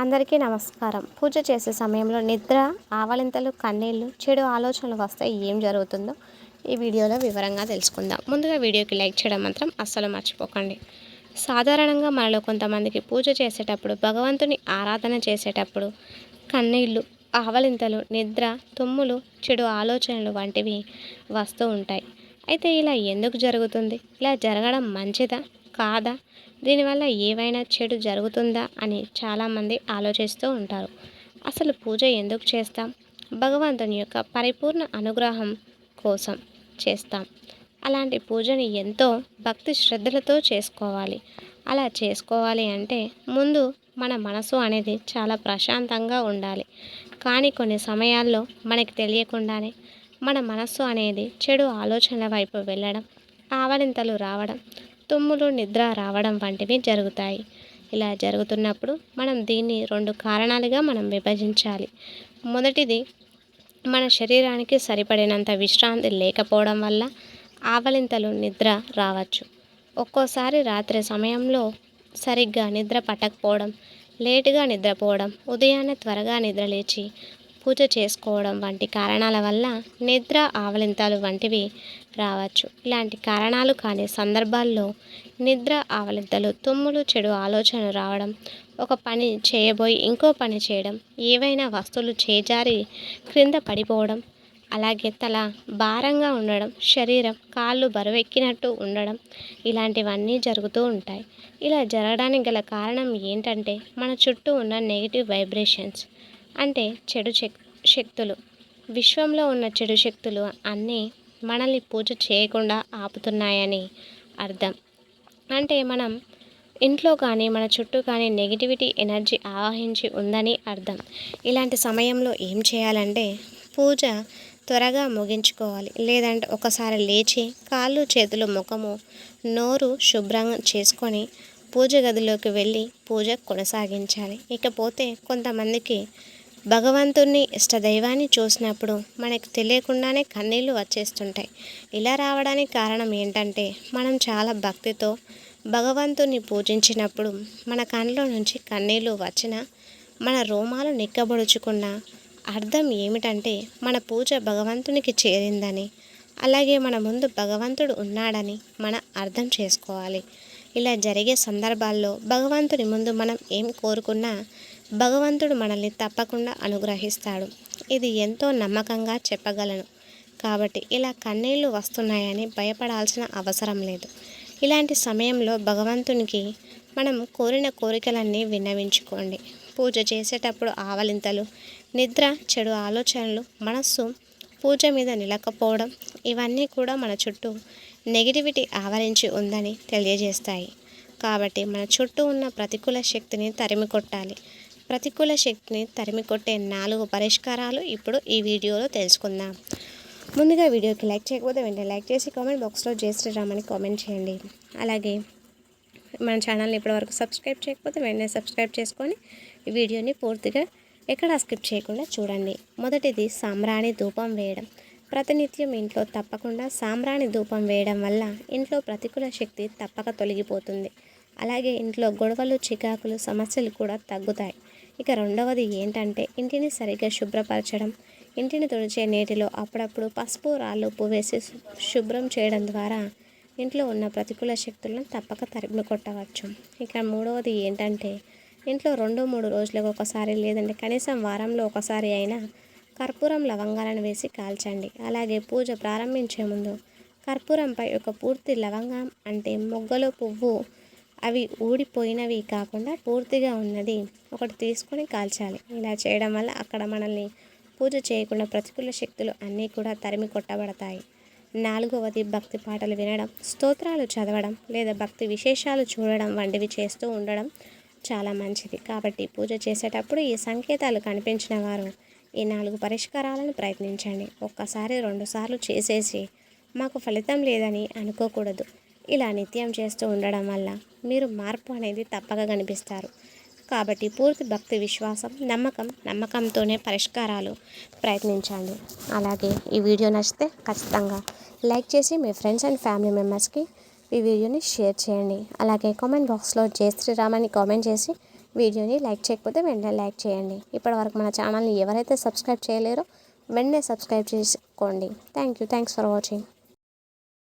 అందరికీ నమస్కారం. పూజ చేసే సమయంలో నిద్ర ఆవలింతలు కన్నీళ్ళు చెడు ఆలోచనలు వస్తే ఏం జరుగుతుందో ఈ వీడియోలో వివరంగా తెలుసుకుందాం. ముందుగా వీడియోకి లైక్ చేయడం మాత్రం అస్సలు మర్చిపోకండి. సాధారణంగా మనలో కొంతమందికి పూజ చేసేటప్పుడు భగవంతుని ఆరాధన చేసేటప్పుడు కన్నీళ్ళు ఆవలింతలు నిద్ర తుమ్ములు చెడు ఆలోచనలు వంటివి వస్తూ ఉంటాయి. అయితే ఇలా ఎందుకు జరుగుతుంది? ఇలా జరగడం మంచిదా? కాదా? దీనివల్ల ఏవైనా చెడు జరుగుతుందా? అని చాలామంది ఆలోచిస్తూ ఉంటారు. అసలు పూజ ఎందుకు చేస్తాం? భగవంతుని యొక్క పరిపూర్ణ అనుగ్రహం కోసం చేస్తాం. అలాంటి పూజని ఎంతో భక్తి శ్రద్ధలతో చేసుకోవాలి. అలా చేసుకోవాలి అంటే ముందు మన మనసు అనేది చాలా ప్రశాంతంగా ఉండాలి. కానీ కొన్ని సమయాల్లో మనకి తెలియకుండానే మన మనస్సు అనేది చెడు ఆలోచనల వైపు వెళ్ళడం ఆవలింతలు రావడం తుమ్ములు నిద్ర రావడం వంటివి జరుగుతాయి. ఇలా జరుగుతున్నప్పుడు మనం దీన్ని రెండు కారణాలుగా మనం విభజించాలి. మొదటిది మన శరీరానికి సరిపడినంత విశ్రాంతి లేకపోవడం వల్ల ఆవలింతలు నిద్ర రావచ్చు. ఒక్కోసారి రాత్రి సమయంలో సరిగ్గా నిద్ర పట్టకపోవడం లేటుగా నిద్రపోవడం ఉదయాన్నే త్వరగా నిద్రలేచి పూజ చేసుకోవడం వంటి కారణాల వల్ల నిద్ర ఆవలింతలు వంటివి రావచ్చు. ఇలాంటి కారణాలు కాని సందర్భాల్లో నిద్ర ఆవలింతలు తుమ్ములు చెడు ఆలోచనలు రావడం ఒక పని చేయబోయి ఇంకో పని చేయడం ఏవైనా వస్తువులు చేజారి క్రింద పడిపోవడం అలాగే తల భారంగా ఉండడం శరీరం కాళ్ళు బరువెక్కినట్టు ఉండడం ఇలాంటివన్నీ జరుగుతూ ఉంటాయి. ఇలా జరగడానికి గల కారణం ఏంటంటే మన చుట్టూ ఉన్న నెగిటివ్ వైబ్రేషన్స్ అంటే చెడు శక్తులు. విశ్వంలో ఉన్న చెడు శక్తులు అన్నీ మనల్ని పూజ చేయకుండా ఆపుతున్నాయని అర్థం. అంటే మనం ఇంట్లో కానీ మన చుట్టూ కానీ నెగిటివిటీ ఎనర్జీ ఆవహించి ఉందని అర్థం. ఇలాంటి సమయంలో ఏం చేయాలంటే పూజ త్వరగా ముగించుకోవాలి. లేదంటే ఒకసారి లేచి కాళ్ళు చేతులు ముఖము నోరు శుభ్రంగా చేసుకొని పూజ గదిలోకి వెళ్ళి పూజ కొనసాగించాలి. ఇకపోతే కొంతమందికి భగవంతుని ఇష్టదైవాన్ని చూసినప్పుడు మనకు తెలియకుండానే కన్నీళ్ళు వచ్చేస్తుంటాయి. ఇలా రావడానికి కారణం ఏంటంటే మనం చాలా భక్తితో భగవంతుని పూజించినప్పుడు మన కళ్ళ నుంచి కన్నీళ్ళు వచ్చిన మన రోమాలు నిక్కబొడుచుకున్న అర్థం ఏమిటంటే మన పూజ భగవంతునికి చేరిందని అలాగే మన ముందు భగవంతుడు ఉన్నాడని మన అర్థం చేసుకోవాలి. ఇలా జరిగే సందర్భాల్లో భగవంతుని ముందు మనం ఏం కోరుకున్నా భగవంతుడు మనల్ని తప్పకుండా అనుగ్రహిస్తాడు. ఇది ఎంతో నమ్మకంగా చెప్పగలను. కాబట్టి ఇలా కన్నీళ్ళు వస్తున్నాయని భయపడాల్సిన అవసరం లేదు. ఇలాంటి సమయంలో భగవంతునికి మనం కోరిన కోరికలన్నీ విన్నవించుకోండి. పూజ చేసేటప్పుడు ఆవలింతలు నిద్ర చెడు ఆలోచనలు మనస్సు పూజ మీద నిలకపోవడం ఇవన్నీ కూడా మన చుట్టూ నెగిటివిటీ ఆవరించి ఉందని తెలియజేస్తాయి. కాబట్టి మన చుట్టూ ఉన్న ప్రతికూల శక్తిని తరిమి కొట్టాలి ప్రతికూల శక్తిని తరిమి కొట్టే నాలుగు పరిష్కారాలు ఇప్పుడు ఈ వీడియోలో తెలుసుకుందాం. ముందుగా వీడియోకి లైక్ చేయకపోతే వెంటనే లైక్ చేసి కామెంట్ బాక్స్లో జై శ్రీరామ్ కామెంట్ చేయండి. అలాగే మన ఛానల్ని ఇప్పటివరకు సబ్స్క్రైబ్ చేయకపోతే వెంటనే సబ్స్క్రైబ్ చేసుకొని ఈ వీడియోని పూర్తిగా ఎక్కడ స్కిప్ చేయకుండా చూడండి. మొదటిది సాంబ్రాణి ధూపం వేయడం. ప్రతినిత్యం ఇంట్లో తప్పకుండా సాంబ్రాణి ధూపం వేయడం వల్ల ఇంట్లో ప్రతికూల శక్తి తప్పక తొలగిపోతుంది. అలాగే ఇంట్లో గొడవలు చికాకులు సమస్యలు కూడా తగ్గుతాయి. ఇక రెండవది ఏంటంటే ఇంటిని సరిగ్గా శుభ్రపరచడం. ఇంటిని తుడిచే నీటిలో అప్పుడప్పుడు పసుపు రాళ్ళు ఉప్పు వేసి శుభ్రం చేయడం ద్వారా ఇంట్లో ఉన్న ప్రతికూల శక్తులను తప్పక తరిమి కొట్టవచ్చు. ఇక మూడవది ఏంటంటే ఇంట్లో రెండు మూడు రోజులకు ఒకసారి లేదంటే కనీసం వారంలో ఒకసారి అయినా కర్పూరం లవంగాలను వేసి కాల్చండి. అలాగే పూజ ప్రారంభించే ముందు కర్పూరంపై ఒక పూర్తి లవంగం అంటే మొగ్గలో పువ్వు అవి ఊడిపోయినవి కాకుండా పూర్తిగా ఉన్నది ఒకటి తీసుకొని కాల్చాలి. ఇలా చేయడం వల్ల అక్కడ మనల్ని పూజ చేయకుండా ప్రతికూల శక్తులు అన్నీ కూడా తరిమి కొట్టబడతాయి. నాలుగవది భక్తి పాటలు వినడం స్తోత్రాలు చదవడం లేదా భక్తి విశేషాలు చూడడం వంటివి చేస్తూ ఉండడం చాలా మంచిది. కాబట్టి పూజ చేసేటప్పుడు ఈ సంకేతాలు కనిపించిన వారు ఈ నాలుగు పరిష్కారాలను ప్రయత్నించండి. ఒక్కసారి రెండుసార్లు చేసేసి మాకు ఫలితం లేదని అనుకోకూడదు. ఇలా నిత్యం చేస్తూ ఉండడం వల్ల మీరు మార్పు అనేది తప్పక కనిపిస్తారు. కాబట్టి పూర్తి భక్తి విశ్వాసం నమ్మకం నమ్మకంతోనే పరిష్కారాలు ప్రయత్నించండి. అలాగే ఈ వీడియో నచ్చితే ఖచ్చితంగా లైక్ చేసి మీ ఫ్రెండ్స్ అండ్ ఫ్యామిలీ మెంబర్స్కి ఈ వీడియోని షేర్ చేయండి. అలాగే కామెంట్ బాక్స్లో జయ శ్రీరామ్ అని కామెంట్ చేసి వీడియోని లైక్ చేయకపోతే వెంటనే లైక్ చేయండి. ఇప్పటివరకు మన ఛానల్ని ఎవరైతే సబ్స్క్రైబ్ చేయలేరో వెంటనే సబ్స్క్రైబ్ చేసుకోండి. Thank you. Thanks for watching.